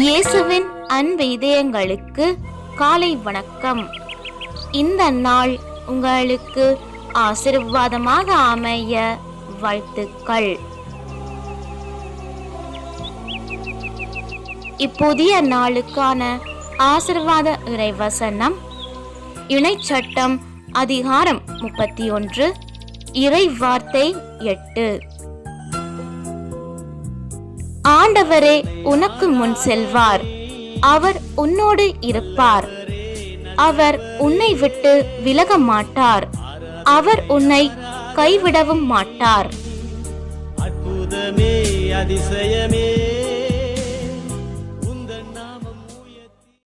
இயேசுவின் அன்பு இதயங்களுக்கு காலை வணக்கம். இந்த நாள் உங்களுக்கு ஆசிர்வாதமாக அமைய வாழ்த்துக்கள். இப்புதிய நாளுக்கான ஆசிர்வாத இறைவசனம் இணைச்சட்டம் அதிகாரம் முப்பத்தி ஒன்று இறை வார்த்தை எட்டு. ஆண்டவரே உனக்கு முன் செல்வார். அவர் உன்னோடு இருப்பார். அவர் உன்னை விட்டு விலக மாட்டார் அவர் உன்னை கைவிடவும் மாட்டார். அற்புதமே அதிசயமே.